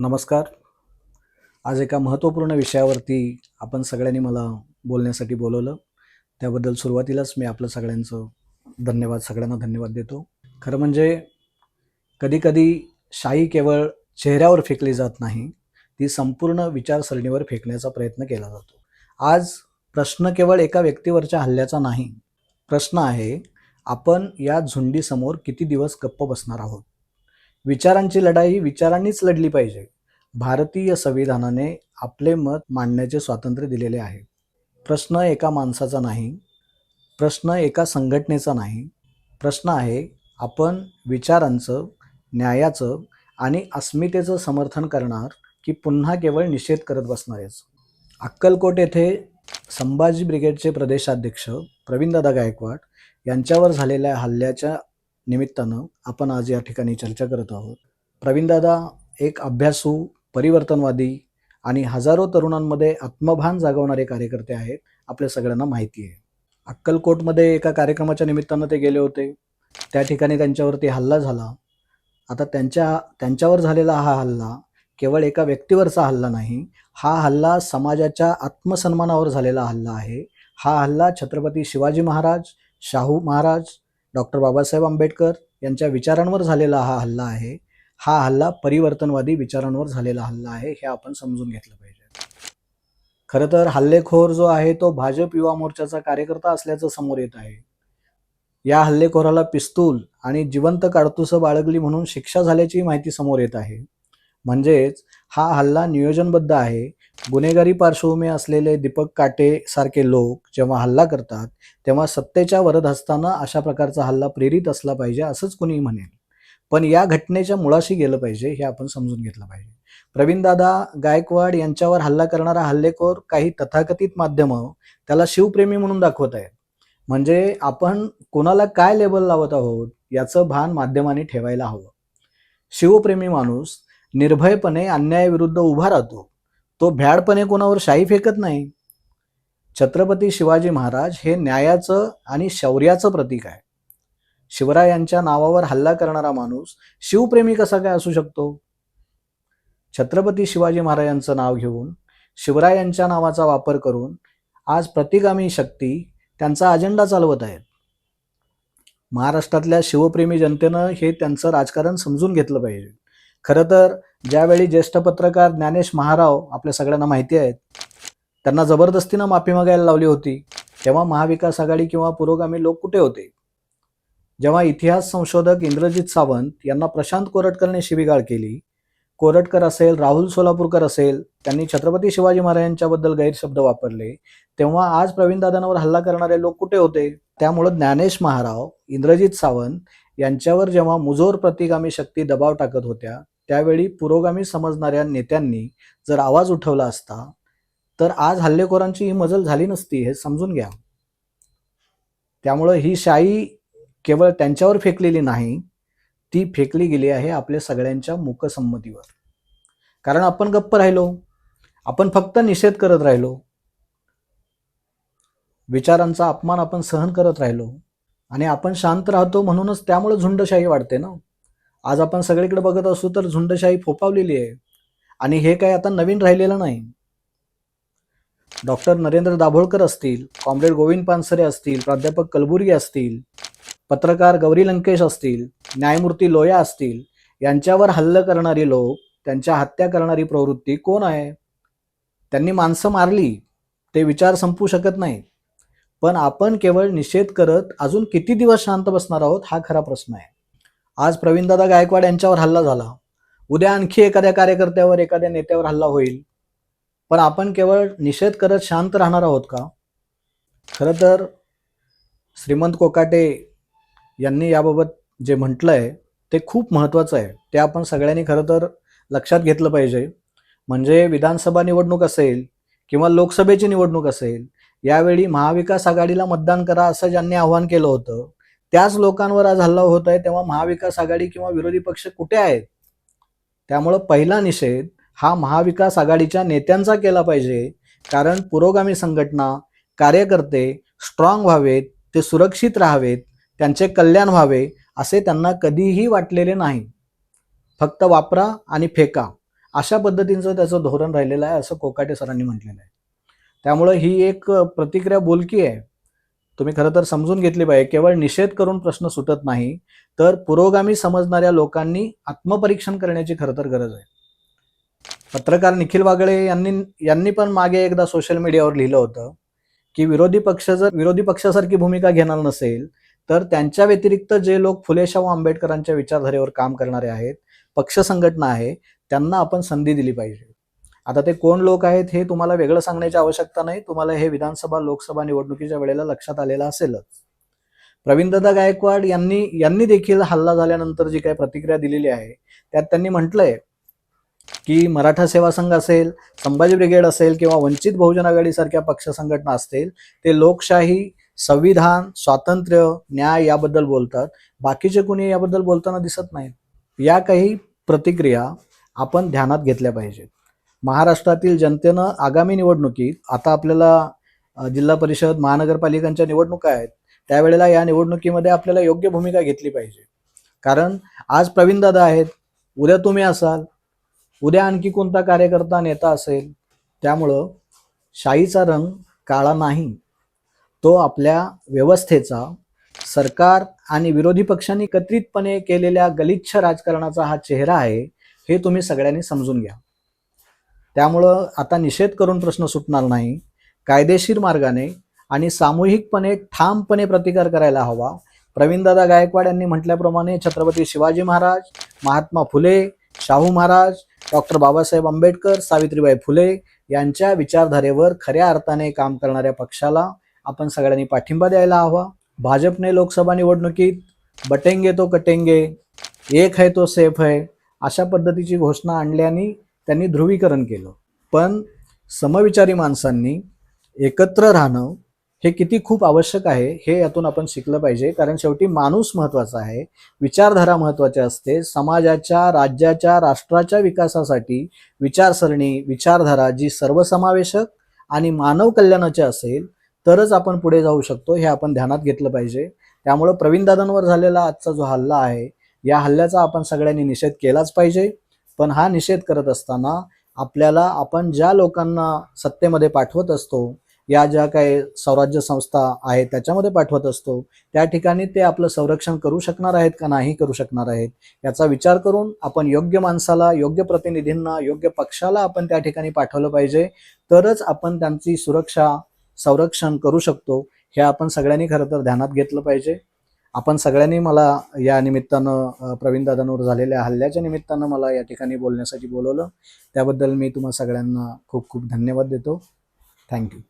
नमस्कार. आज एका महत्त्वपूर्ण विषयावरती आपण सगळ्यांनी मला बोलण्यासाठी बोलवलं. त्याबद्दल सुरुवातीलाच मी आपलं सगळ्यांचं धन्यवाद सगळ्यांना धन्यवाद देतो. खरं म्हणजे कधीकधी शाई केवळ चेहऱ्यावर फेकली जात नाही ती संपूर्ण विचारसरणीवर फेकण्याचा प्रयत्न केला जातो. आज प्रश्न केवळ एका व्यक्तीवरच्या हल्ल्याचा नाही प्रश्न आहे आपण या झुंडीसमोर किती दिवस गप्प बसणार आहोत? विचारांची लढाई विचारांनीच लढली पाहिजे. भारतीय संविधानाने आपले मत मांडण्याचे स्वातंत्र्य दिलेले आहे. प्रश्न एका माणसाचा नाही प्रश्न एका संघटनेचा नाही. प्रश्न आहे आपण विचारांचं न्यायाचं आणि अस्मितेचं समर्थन करणार की पुन्हा केवळ निषेध करत बसणार अक्कलकोट येथे संभाजी ब्रिगेडचे प्रदेशाध्यक्ष प्रवीणदादा गायकवाड यांच्यावर झालेल्या हल्ल्याच्या निमित्तानं आपण आज या ठिकाणी चर्चा करत आहोत. प्रवीणदादा एक अभ्यासू परिवर्तनवादी आणि हजारो तरुणांमध्ये आत्मभान जागवणारे कार्यकर्ते आहेत आपल्या सगळ्यांना माहिती आहे. अक्कलकोटमध्ये एका कार्यक्रमाच्या निमित्तानं ते गेले होते. त्या ठिकाणी त्यांच्यावरती हल्ला झाला. आता त्यांच्या त्यांच्यावर झालेला हा हल्ला केवळ एका व्यक्तीवरचा हल्ला नाही हा हल्ला समाजाच्या आत्मसन्मानावर झालेला हल्ला आहे. हा हल्ला छत्रपती शिवाजी महाराज शाहू महाराज डॉक्टर बाबासाहेब आंबेडकर यांच्या विचारांवर झालेला हा हल्ला आहे. हा हल्ला परिवर्तनवादी विचारांवर झालेला हल्ला आहे हे आपण समजून घेतलं पाहिजे. खरं तर हल्लेखोर जो आहे तो भाजप युवा मोर्चाचा कार्यकर्ता असल्याचं समोर येत आहे. या हल्लेखोराला पिस्तूल आणि जिवंत काडतुसं बाळगली म्हणून शिक्षा झाल्याची माहिती समोर येत आहे. म्हणजेच हा हल्ला नियोजनबद्ध आहे गुन्हेगारी पार्श्वभूमी असलेले दीपक काटे सारखे लोक जेव्हा हल्ला करतात तेव्हा सत्तेच्या वरद असताना अशा प्रकारचा हल्ला प्रेरित असला पाहिजे असंच कुणी म्हणेल. पण या घटनेच्या मुळाशी गेलं पाहिजे हे आपण समजून घेतलं पाहिजे. प्रवीणदादा गायकवाड यांच्यावर हल्ला करणारा हल्लेखोर काही तथाकथित माध्यमं त्याला शिवप्रेमी म्हणून दाखवत आहेत. म्हणजे आपण कोणाला काय लेबल लावत आहोत याचं भान माध्यमाने ठेवायला हवं. शिवप्रेमी माणूस निर्भयपणे अन्यायाविरुद्ध उभा राहतो. तो भ्याडपणे कोणावर शाही फेकत नाही. छत्रपती शिवाजी महाराज हे न्यायाचं आणि शौर्याचं प्रतीक आहे. शिवरायांच्या नावावर हल्ला करणारा माणूस शिवप्रेमी कसा काय असू शकतो? छत्रपती शिवाजी महाराजांचं नाव घेऊन शिवरायांच्या नावाचा वापर करून आज प्रतिगामी शक्ती त्यांचा अजेंडा चालवत आहेत. महाराष्ट्रातल्या शिवप्रेमी जनतेनं हे त्यांचं राजकारण समजून घेतलं पाहिजे. खरं तर ज्यावेळी ज्येष्ठ पत्रकार ज्ञानेश महाराव आपल्या सगळ्यांना माहिती आहेत त्यांना जबरदस्तीनं माफी मागायला लावली होती तेव्हा महाविकास आघाडी किंवा पुरोगामी लोक कुठे होते? जेव्हा इतिहास संशोधक इंद्रजित सावंत यांना प्रशांत कोरटकरने शिवीगाळ केली कोरटकर असेल राहुल सोलापूरकर असेल त्यांनी छत्रपती शिवाजी महाराजांच्याबद्दल गैरशब्द वापरले तेव्हा आज प्रवीणदादांवर हल्ला करणारे लोक कुठे होते? त्यामुळं ज्ञानेश महाराव इंद्रजित सावंत यांच्यावर जेव्हा मुजोर प्रतिगामी शक्ती दबाव टाकत होत्या त्यावेळी पुरोगामी समजणाऱ्या नेत्यांनी जर आवाज उठवला असता तर आज हल्लेखोरांची ही मजल झाली नसती हे समजून घ्या. त्यामुळं ही शाई केवळ त्यांच्यावर फेकलेली नाही ती फेकली गेली आहे आपल्या सगळ्यांच्या मूकसंमतीवर. कारण आपण गप्प राहिलो आपण फक्त निषेध करत राहिलो विचारांचा अपमान आपण सहन करत राहिलो आणि आपण शांत राहतो म्हणूनच त्यामुळे झुंडशाही वाढते ना. आज आपण सगळीकडे बघत असू तर झुंडशाही फोपावलेली आहे. आणि हे काय आता नवीन राहिलेलं नाही. डॉक्टर नरेंद्र दाभोळकर असतील कॉम्रेड गोविंद पानसरे असतील प्राध्यापक कलबुर्गी असतील पत्रकार गौरी लंकेश असतील न्यायमूर्ती लोया असतील यांच्यावर हल्ल करणारी लोक त्यांच्या हत्या करणारी प्रवृत्ती कोण आहे? त्यांनी माणसं मारली ते विचार संपू शकत नाही पण आपण केवळ निषेध करत अजून किती दिवस शांत बसणार आहोत हा खरा प्रश्न आहे. आज प्रवीणदादा गायकवाड यांच्यावर हल्ला झाला. उद्या आणखी एखाद्या कार्यकर्त्यावर एखाद्या नेत्यावर हल्ला होईल. पण आपण केवळ निषेध करत शांत राहणार आहोत का? खरं तर श्रीमंत कोकाटे यांनी याबाबत जे म्हटलं आहे ते खूप महत्त्वाचं आहे. ते आपण सगळ्यांनी खरं तर लक्षात घेतलं पाहिजे. म्हणजे विधानसभा निवडणूक असेल किंवा लोकसभेची निवडणूक असेल यावेळी महाविकास आघाडीला मतदान करा असं ज्यांनी आव्हान केलं होतं त्याच लोकांवर आज हल्ला होत आहे तेव्हा महाविकास आघाडी किंवा विरोधी पक्ष कुठे आहेत? त्यामुळं पहिला निषेध हा महाविकास आघाडीच्या नेत्यांचा केला पाहिजे. कारण पुरोगामी संघटना कार्यकर्ते स्ट्रॉंग व्हावेत ते सुरक्षित राहावेत त्यांचे कल्याण व्हावे असे त्यांना कधीही वाटलेले नाही. फक्त वापरा आणि फेका. अशा पद्धतीचं त्याचं धोरण राहिलेलं आहे असं कोकाटे सरांनी म्हटलेलं आहे. त्यामुळं ही एक प्रतिक्रिया बोलकी आहे. तुम्ही खरं तर समजून घेतली पाहिजे केवळ निषेध करून प्रश्न सुटत नाही तर पुरोगामी समजणाऱ्या लोकांनी आत्मपरीक्षण करण्याची खरं तर गरज आहे. पत्रकार निखिल वागळे यांनी यांनी पण मागे एकदा सोशल मीडियावर लिहिलं होतं की विरोधी पक्ष जर विरोधी पक्षासारखी भूमिका घेणार नसेल तर त्यांच्या व्यतिरिक्त जे लोक फुलेशाहू आंबेडकरांच्या विचारधारेवर काम करणारे आहेत पक्ष संघटना आहे त्यांना आपण संधी दिली पाहिजे. आता ते कोण लोक आहेत हे तुम्हाला वेगळं सांगण्याची आवश्यकता नाही. तुम्हाला हे विधानसभा लोकसभा निवडणुकीच्या वेळेला लक्षात आलेलं असेलच. प्रवीणदादा गायकवाड यांनी यांनी देखील हल्ला झाल्यानंतर जी काही प्रतिक्रिया दिलेली आहे त्यात त्यांनी म्हटलंय की मराठा सेवा संघ असेल संभाजी ब्रिगेड असेल किंवा वंचित बहुजन आघाडीसारख्या पक्ष संघटना असतील ते लोकशाही संविधान स्वातंत्र्य न्याय याबद्दल बोलतात. बाकीचे कोणी याबद्दल बोलताना दिसत नाहीत. या काही प्रतिक्रिया आपण ध्यानात घेतल्या पाहिजेत. महाराष्ट्रातील जनतेनं आगामी निवडणुकीत आता आपल्याला जिल्हा परिषद महानगरपालिकांच्या निवडणुका आहेत त्यावेळेला या निवडणुकीमध्ये आपल्याला योग्य भूमिका घेतली पाहिजे. कारण आज प्रवीणदादा आहेत उद्या तुम्ही असाल उद्या आणखी कोणता कार्यकर्ता नेता असेल त्यामुळं शाहीचा रंग काळा नाही. तो आपल्या व्यवस्थेचा सरकार आणि विरोधी पक्षांनी एकत्रितपणे केलेल्या गलिच्छ राजकारणाचा हा चेहरा आहे हे तुम्ही सगळ्यांनी समजून घ्या. त्यामुळं आता निषेध करून प्रश्न सुटणार नाही. कायदेशीर मार्गाने आणि सामूहिकपणे ठामपणे प्रतिकार करायला हवा. प्रवीणदादा गायकवाड यांनी म्हटल्याप्रमाणे छत्रपती शिवाजी महाराज महात्मा फुले शाहू महाराज डॉक्टर बाबासाहेब आंबेडकर सावित्रीबाई फुले यांच्या विचारधारेवर खऱ्या अर्थाने काम करणाऱ्या पक्षाला आपण सगळ्यांनी पाठिंबा द्यायला हवा. भाजपने लोकसभा निवडणुकीत बटेंगे तो कटेंगे एक है तो सेफ है अशा पद्धतीची घोषणा आणल्याने त्यांनी ध्रुवीकरण केलं. पण समविचारी माणसांनी एकत्र राहणं हे किती खूप आवश्यक आहे हे यातून आपण शिकलं पाहिजे. कारण शेवटी माणूस महत्त्वाचा आहे विचारधारा महत्त्वाची असते. समाजाच्या राज्याच्या राष्ट्राच्या विकासासाठी विचारसरणी विचारधारा जी सर्वसमावेशक आणि मानव कल्याणाची असेल तरच आपण पुढे जाऊ शकतो हे आपण ध्यानात घेतलं पाहिजे. त्यामुळं प्रवीणदादांवर झालेला आजचा जो हल्ला आहे या हल्ल्याचा आपण सगळ्यांनी निषेध केलाच पाहिजे. पण हा निषेध करत असताना आपल्याला आपण ज्या लोकांना सत्तेमध्ये पाठवत असतो या ज्या काही स्वराज्य संस्था आहेत त्याच्यामध्ये पाठवत असतो त्या ठिकाणी ते आपलं संरक्षण करू शकणार आहेत का नाही करू शकणार आहेत याचा विचार करून आपण योग्य माणसाला योग्य प्रतिनिधींना योग्य पक्षाला आपण त्या ठिकाणी पाठवलं पाहिजे तरच आपण त्यांची सुरक्षा संरक्षण करू शकतो हे आपण सगळ्यांनी खरं तर ध्यानात घेतलं पाहिजे. आपण सगळ्यांनी मला या निमित्तानं अ, प्रवीणदादांवर झालेल्या हल्ल्याच्या निमित्तानं मला या ठिकाणी बोलण्यासाठी बोलवलं. त्याबद्दल मी तुम्हा सगळ्यांना खूप खूप धन्यवाद देतो. थँक्यू